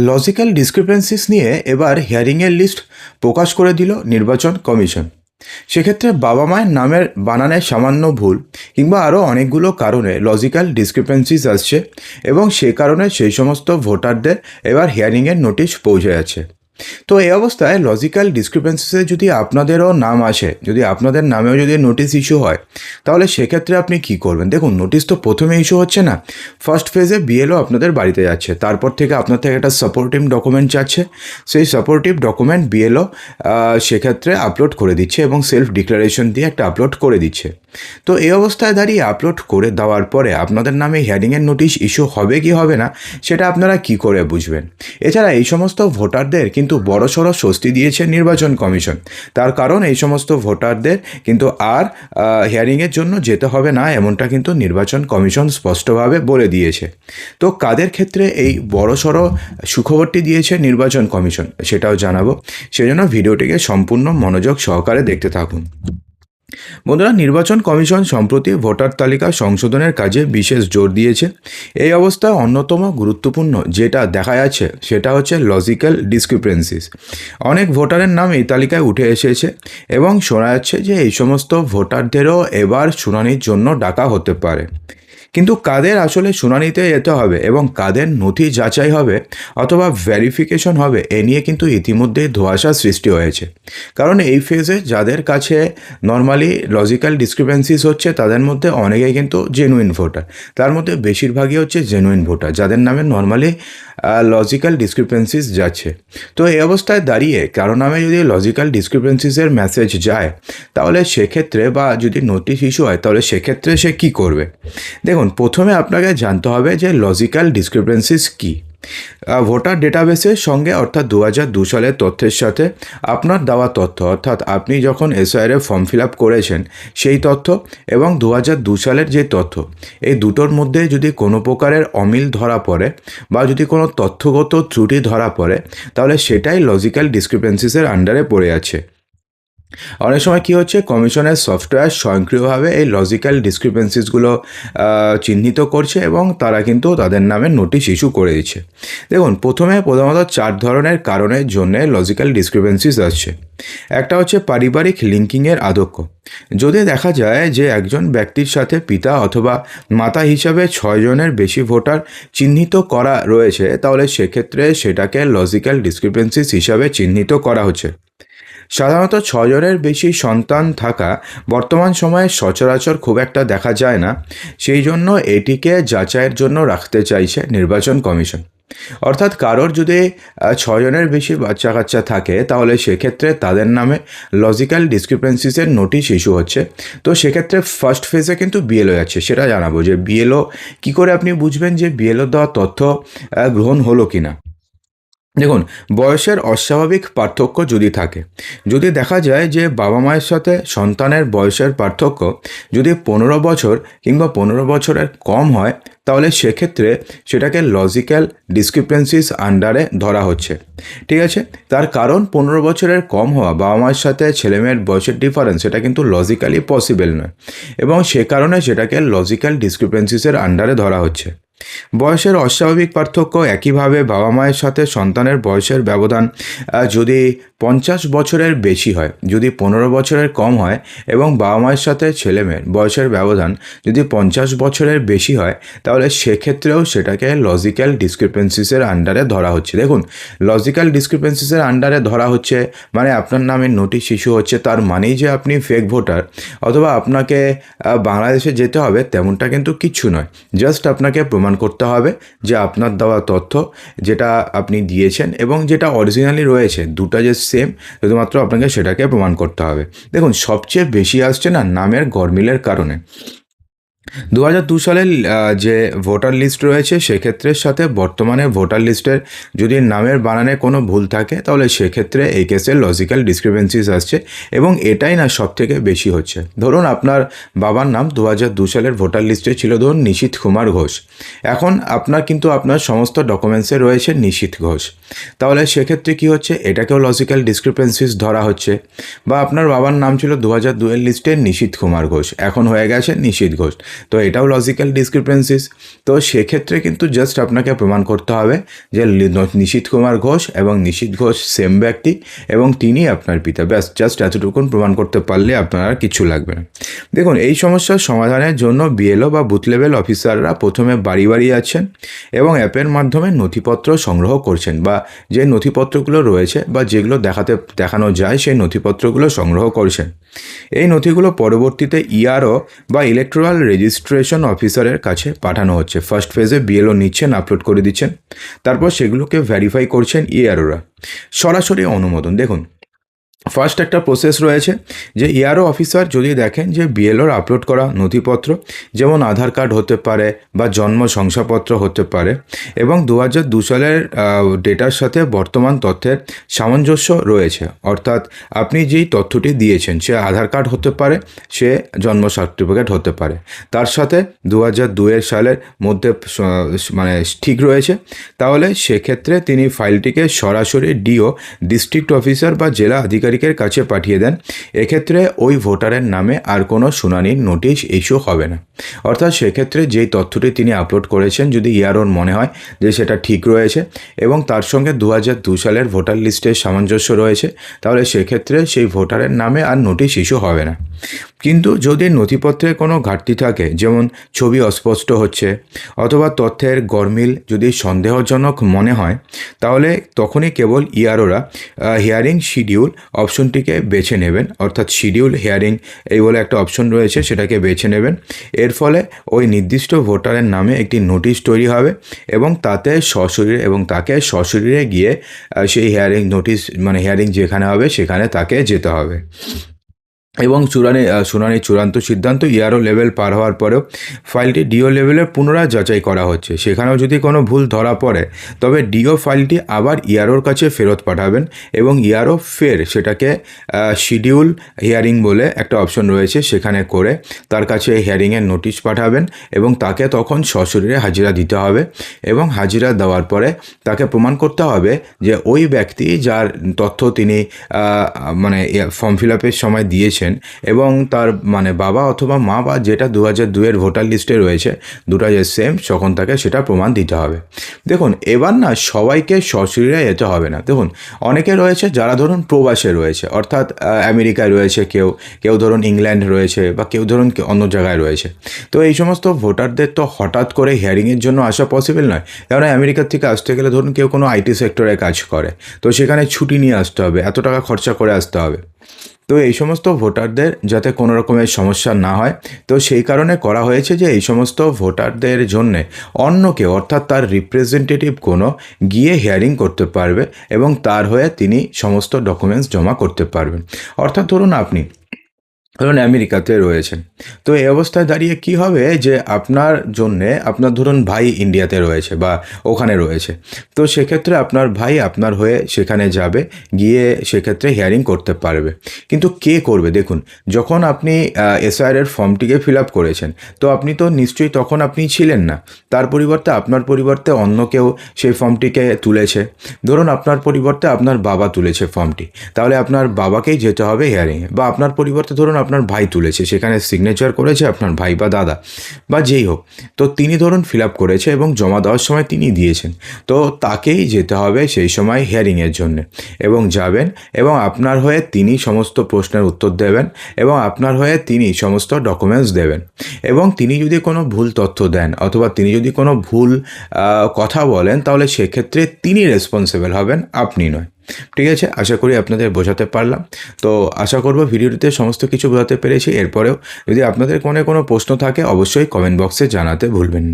Logical discrepancies নিয়ে এবার হিয়ারিংয়ের list প্রকাশ করে দিল নির্বাচন কমিশন। সেক্ষেত্রে বাবা মায়ের নামের বানানে সামান্য ভুল কিংবা আরও অনেকগুলো কারণে লজিক্যাল ডিসক্রিপেন্সিস আসছে এবং সে কারণে সেই সমস্ত ভোটারদের এবার হিয়ারিংয়ের নোটিশ পৌঁছে যাচ্ছে তো এই অবস্থায় লজিক্যাল ডিসক্রিপেন্সিসে যদি আপনাদেরও নাম আসে, যদি আপনাদের নামেও যদি নোটিশ ইস্যু হয়, তাহলে সেক্ষেত্রে আপনি কি করবেন? দেখুন নোটিশ তো প্রথমে ইস্যু হচ্ছে না। ফার্স্ট ফেজে বিএলও আপনাদের বাড়িতে যাচ্ছে। তারপর থেকে আপনার থেকে একটা সাপোর্টিভ ডকুমেন্ট চাচ্ছে সেই সাপোর্টিভ ডকুমেন্ট বিএলও সেক্ষেত্রে আপলোড করে দিচ্ছে এবং সেলফ ডিক্লারেশন দিয়ে একটা আপলোড করে দিচ্ছে। তো এই অবস্থায় দাঁড়িয়ে আপলোড করে দেওয়ার পরে আপনাদের নামে হিয়ারিংয়ের নোটিশ ইস্যু হবে কি হবে না, সেটা আপনারা কি করে বুঝবেন? এছাড়া এই সমস্ত ভোটারদের কিন্তু বড়সড় স্বস্তি দিয়েছে নির্বাচন কমিশন। তার কারণ এই সমস্ত ভোটারদের কিন্তু আর হিয়ারিংয়ের জন্য যেতে হবে না, এমনটা কিন্তু নির্বাচন কমিশন স্পষ্টভাবে বলে দিয়েছে। তো কাদের ক্ষেত্রে এই বড় বড়সড় সুখবরটি দিয়েছে নির্বাচন কমিশন? সেটাও জানাব। সেজন্য ভিডিওটিকে সম্পূর্ণ মনোযোগ সহকারে দেখতে থাকুন। বন্ধুরা, নির্বাচন কমিশন সম্প্রতি ভোটার তালিকা সংশোধনের কাজে বিশেষ জোর দিয়েছে। এই অবস্থায় অন্যতম গুরুত্বপূর্ণ, যেটা দেখা যাচ্ছে, সেটা হচ্ছে লজিক্যাল ডিসক্রিপেন্সিস অনেক ভোটারের নাম এই তালিকায় উঠে এসেছে এবং শোনা যাচ্ছে যে এই সমস্ত ভোটারদেরও এবার শুনানির জন্য ডাকা হতে পারে। কিন্তু কাদের আসলে শুনানিতে যেতে হবে এবং কাদের নথি যাচাই হবে অথবা ভেরিফিকেশন হবে, এ নিয়ে কিন্তু ইতিমধ্যেই ধোয়াশা সৃষ্টি হয়েছে। কারণ এই ফেজে যাদের কাছে নর্মালি লজিক্যাল ডিসক্রিপেন্সিস হচ্ছে, তাদের মধ্যে অনেকেই কিন্তু জেনুইন ভোটার তার মধ্যে বেশিরভাগই হচ্ছে জেনুইন ভোটার যাদের নামে নর্মালি লজিক্যাল ডিসক্রিপেন্সিস যাচ্ছে। তো এই অবস্থায় দাঁড়িয়ে কারও নামে যদি লজিক্যাল ডিসক্রিপেন্সিসের মেসেজ যায়, তাহলে সেক্ষেত্রে বা যদি নোটিশ ইস্যু হয়, তাহলে সেক্ষেত্রে সে কি করবে? দেখুন, প্রথমে আপনাকে জানতে হবে যে লজিক্যাল ডিসক্রিপেন্সিস কী। ভোটার ডেটাবেসের সঙ্গে অর্থাৎ দু হাজার দু সালের তথ্যের সাথে আপনার দেওয়া তথ্য, অর্থাৎ আপনি যখন এসআইআর ফর্ম ফিল আপ করেছেন, সেই তথ্য এবং দু হাজার দু সালের যে তথ্য, এই দুটোর মধ্যে যদি কোনো প্রকারের অমিল ধরা পড়ে বা যদি কোনো তথ্যগত ত্রুটি ধরা পড়ে, তাহলে সেটাই লজিক্যাল ডিসক্রিপেন্সিসের আন্ডারে পড়ে আছে। অনেক সময় কী হচ্ছে, কমিশনের সফটওয়্যার স্বয়ংক্রিয়ভাবে এই লজিক্যাল ডিসক্রিপেন্সিসগুলো চিহ্নিত করছে এবং তারা কিন্তু তাদের নামে নোটিশ ইস্যু করে দিচ্ছে দেখুন, প্রথমে প্রধানত চার ধরনের কারণের জন্য লজিক্যাল ডিসক্রিপেন্সিস আসছে। একটা হচ্ছে পারিবারিক লিঙ্কিংয়ের আদক্ষ। যদি দেখা যায় যে একজন ব্যক্তির সাথে পিতা অথবা মাতা হিসাবে ছয়জনের বেশি ভোটার চিহ্নিত করা রয়েছে, তাহলে সেক্ষেত্রে সেটাকে লজিক্যাল ডিসক্রিপেন্সিস হিসাবে চিহ্নিত করা হচ্ছে। সাধারণত ছজনের বেশি সন্তান থাকা বর্তমান সময়ে সচরাচর খুব একটা দেখা যায় না। সেই জন্য এটিকে যাচাইয়ের জন্য রাখতে চাইছে নির্বাচন কমিশন। অর্থাৎ কারোর যদি ছজনের বেশি বাচ্চা কাচ্চা থাকে, তাহলে সেক্ষেত্রে তাদের নামে লজিক্যাল ডিসক্রিপেন্সিসের নোটিশ ইস্যু হচ্ছে। তো সেক্ষেত্রে ফার্স্ট ফেজে কিন্তু বিএলও যাচ্ছে, সেটা জানাব যে বিএলও কী করে আপনি বুঝবেন যে বিএলও দেওয়া তথ্য গ্রহণ হলো কি না দেখুন, বয়সের অস্বাভাবিক পার্থক্য যদি থাকে, যদি দেখা যায় যে বাবা মায়ের সাথে সন্তানের বয়সের পার্থক্য যদি পনেরো বছর কিংবা পনেরো বছরের কম হয়, তাহলে সেক্ষেত্রে সেটাকে লজিক্যাল ডিসক্রিপেন্সিস আন্ডারে ধরা হচ্ছে। ঠিক আছে? তার কারণ পনেরো বছরের কম হওয়া, বাবা মায়ের সাথে ছেলেমেয়ের বয়সের ডিফারেন্স সেটা কিন্তু লজিক্যালি পসিবল নয়। এবং সে কারণে সেটাকে লজিক্যাল ডিসক্রিপেন্সিসের আন্ডারে ধরা হচ্ছে। বয়সের অস্বাভাবিক পার্থক্য একইভাবে বাবা মায়ের সাথে সন্তানের বয়সের ব্যবধান যদি পঞ্চাশ বছরের বেশি হয়, যদি পনেরো বছরের কম হয় এবং বাবা মায়ের সাথে ছেলেমেয়ের বয়সের ব্যবধান যদি পঞ্চাশ বছরের বেশি হয়, তাহলে সেক্ষেত্রেও সেটাকে লজিক্যাল ডিসক্রিপেন্সিসের আন্ডারে ধরা হচ্ছে। দেখুন লজিক্যাল ডিসক্রিপেন্সিসের আন্ডারে ধরা হচ্ছে মানে আপনার নামে নোটিশ ইস্যু হচ্ছে, তার মানেই যে আপনি ফেক ভোটার অথবা আপনাকে বাংলাদেশে যেতে হবে তেমনটা কিন্তু কিচ্ছু নয়। জাস্ট আপনাকে প্রমাণ করতে হবে যে আপনার দেওয়া তথ্য যেটা আপনি দিয়েছেন এবং যেটা অরিজিনালি রয়েছে, দুটা যে সেম শুধুমাত্র আপনাকে সেটাকে প্রমাণ করতে হবে। দেখুন, সবচেয়ে বেশি আসছে না নামের গরমিলের কারণে। দু হাজার দু সালের যে ভোটার লিস্ট রয়েছে সেক্ষেত্রের সাথে বর্তমানে ভোটার লিস্টের যদি নামের বানানে কোনো ভুল থাকে, তাহলে সেক্ষেত্রে এই কেসে লজিক্যাল ডিসক্রিপেন্সিস আসছে এবং এটাই না সব থেকে বেশি হচ্ছে। ধরুন আপনার বাবার নাম দু হাজার দু সালের ভোটার লিস্টে ছিল, ধরুন নিশীথ কুমার ঘোষ। এখন আপনার কিন্তু আপনার সমস্ত ডকুমেন্টসে রয়েছে নিশীথ ঘোষ। তাহলে সেক্ষেত্রে কী হচ্ছে? এটাকেও লজিক্যাল ডিসক্রিপেন্সিস ধরা হচ্ছে। বা আপনার বাবার নাম ছিল দু হাজার দুয়ের লিস্টে নিশীথ কুমার ঘোষ। এখন হয়ে গেছে নিশীথ ঘোষ। তো এটাও লজিক্যাল ডিসক্রিপেন্সিস তো সেক্ষেত্রে কিন্তু জাস্ট আপনাকে প্রমাণ করতে হবে যে নিশীথ কুমার ঘোষ এবং নিশীথ ঘোষ সেম ব্যক্তি এবং তিনি আপনার পিতা। ব্যাস জাস্ট এতটুকুন প্রমাণ করতে পারলে আপনার আর কিছু লাগবে না। দেখুন, এই সমস্যার সমাধানের জন্য বিএলও বা বুথ লেভেল অফিসাররা প্রথমে বাড়ি বাড়ি যাচ্ছেন এবং অ্যাপের মাধ্যমে নথিপত্র সংগ্রহ করছেন বা যে নথিপত্রগুলো রয়েছে বা যেগুলো দেখাতে, দেখানো যায় সেই নথিপত্রগুলো সংগ্রহ করছেন। এই নথিগুলো পরবর্তীতে ইআরও বা ইলেকট্রাল রেজিস্ট্রেশন অফিসারের কাছে পাঠানো হচ্ছে। ফার্স্ট ফেজে বিএলও নিচ্ছেন আপলোড করে দিচ্ছেন। তারপর সেগুলোকে ভ্যারিফাই করছেন ইআরওরা সরাসরি অনুমোদন। দেখুন ফার্স্ট একটা প্রসেস রয়েছে যে ইআরও অফিসার যদি দেখেন যে বিএলওর আপলোড করা নথিপত্র, যেমন আধার কার্ড হতে পারে বা জন্ম শংসাপত্র হতে পারে এবং দু হাজার দু সালের ডেটার সাথে বর্তমান তথ্যের সামঞ্জস্য রয়েছে। অর্থাৎ আপনি যেই তথ্যটি দিয়েছেন, সে আধার কার্ড হতে পারে, সে জন্ম সার্টিফিকেট হতে পারে। তার সাথে দু হাজার দুয়ের সালের মধ্যে মানে ঠিক রয়েছে। তাহলে সেক্ষেত্রে তিনি ফাইলটিকে সরাসরি ডিও ডিস্ট্রিক্ট অফিসার বা জেলা আধিকারিকের কাছে পাঠিয়ে দেন। এক্ষেত্রে ওই ভোটারের নামে আর কোনো শুনানির নোটিশ ইস্যু হবে না। অর্থাৎ সেক্ষেত্রে যেই তথ্যটি তিনি আপলোড করেছেন, যদি ইয়ারোর মনে হয় যে সেটা ঠিক রয়েছে এবং তার সঙ্গে দু সালের ভোটার লিস্টের সামঞ্জস্য রয়েছে, তাহলে সেক্ষেত্রে সেই ভোটারের নামে আর নোটিশ ইস্যু হবে না। কিন্তু যদি নথিপত্রে কোনো ঘাটতি থাকে, যেমন ছবি অস্পষ্ট হচ্ছে অথবা তথ্যের গরমিল যদি সন্দেহজনক মনে হয়, তাহলে তখনই কেবল ইয়ারোরা হিয়ারিং শিডিউল অপশনটিকে বেছে নেবেন, অর্থাৎ শিডিউল হিয়ারিং এই বলে একটা অপশন রয়েছে, সেটাকে বেছে নেবেন। এর ফলে ওই নির্দিষ্ট ভোটারের নামে একটি নোটিশ তৈরি হবে এবং তাতে সশরীরে এবং তাকে সশরীরে গিয়ে সেই হিয়ারিং নোটিশ মানে হিয়ারিং যেখানে হবে সেখানে তাকে যেতে হবে। এবং চূড়ানি শুনানির চূড়ান্ত সিদ্ধান্ত ইয়ারও লেভেল পার হওয়ার পরেও ফাইলটি ডিও লেভেলে পুনরায় যাচাই করা হচ্ছে। সেখানেও যদি কোনো ভুল ধরা পড়ে, তবে ডিও ফাইলটি আবার ইয়ারোর কাছে ফেরত পাঠাবেন এবং ইয়ারও ফের সেটাকে শিডিউল হিয়ারিং বলে একটা অপশন রয়েছে সেখানে করে তার কাছে হিয়ারিংয়ের নোটিশ পাঠাবেন এবং তাকে তখন সশরীরে হাজিরা দিতে হবে এবং হাজিরা দেওয়ার পরে তাকে প্রমাণ করতে হবে যে ওই ব্যক্তি যার তথ্য তিনি মানে ফর্ম ফিল আপের সময় দিয়েছেন এবং তার মানে বাবা অথবা মা বা যেটা দু হাজার দুয়ের ভোটার লিস্টে রয়েছে দুটা যে সেম তখন তাকে সেটা প্রমাণ দিতে হবে। দেখুন, এবার না সবাইকে সশরীরে যেতে হবে না। দেখুন, অনেকে রয়েছে যারা ধরুন প্রবাসে রয়েছে, অর্থাৎ আমেরিকায় রয়েছে কেউ কেউ ধরুন ইংল্যান্ড রয়েছে বা কেউ ধরুন অন্য জায়গায় রয়েছে। তো এই সমস্ত ভোটারদের তো হঠাৎ করে হিয়ারিংয়ের জন্য আসা পসিবল নয়। কারণ আমেরিকার থেকে আসতে গেলে ধরুন কেউ কোনো আইটি সেক্টরে কাজ করে, তো সেখানে ছুটি নিয়ে আসতে হবে, এত টাকা খরচা করে আসতে হবে। তো এই সমস্ত ভোটারদের যাতে কোনো রকমের সমস্যা না হয়, তো সেই কারণে করা হয়েছে যে এই সমস্ত ভোটারদের জন্য অন্য কেউ, অর্থাৎ তার রিপ্রেজেন্টেটিভ কোনো গিয়ে হিয়ারিং করতে পারবে এবং তার হয়ে তিনি সমস্ত ডকুমেন্টস জমা করতে পারবেন। অর্থাৎ ধরুন আপনি ধরুন আমেরিকাতে রয়েছেন। তো এই অবস্থায় দাঁড়িয়ে কি হবে যে আপনার জন্যে, আপনার ধরুন ভাই ইন্ডিয়াতে রয়েছে বা ওখানে রয়েছে, তো সেক্ষেত্রে আপনার ভাই আপনার হয়ে সেখানে যাবে, গিয়ে সেক্ষেত্রে হিয়ারিং করতে পারবে। কিন্তু কে করবে? দেখুন, যখন আপনি এসআইআর এর ফর্মটিকে ফিল আপ করেছেন, তো আপনি তো নিশ্চয়ই তখন আপনি ছিলেন না। তার পরিবর্তে আপনার পরিবর্তে অন্য কেউ সেই ফর্মটিকে তুলেছে। ধরুন আপনার পরিবর্তে আপনার বাবা তুলেছে ফর্মটি, তাহলে আপনার বাবাকেই যেতে হবে হিয়ারিংয়ে বা আপনার পরিবর্তে ধরুন আপনার ভাই তুলেছে, সেখানে সিগনেচার করেছে আপনার ভাই বা দাদা বা যেই হোক। তো তিনি ধরুন ফিল আপ করেছে এবং জমা দেওয়ার সময় তিনি দিয়েছেন। তো তাকেই যেতে হবে সেই সময় হিয়ারিংয়ের জন্য। এবং যাবেন এবং আপনার হয়ে তিনি সমস্ত প্রশ্নের উত্তর দেবেন এবং আপনার হয়ে তিনি সমস্ত ডকুমেন্টস দেবেন। এবং তিনি যদি কোনো ভুল তথ্য দেন অথবা তিনি যদি কোনো ভুল কথা বলেন, তাহলে সেক্ষেত্রে তিনি রেসপন্সিবল হবেন, আপনি নয়। ঠিক আছে? আশা করি আপনাদের বোঝাতে পারলাম। তো আশা করব ভিডিওটিতে সমস্ত কিছু বোঝাতে পেরেছি। এরপরেও যদি আপনাদের কোনো কোনো প্রশ্ন থাকে, অবশ্যই কমেন্ট বক্সে জানাতে ভুলবেন না।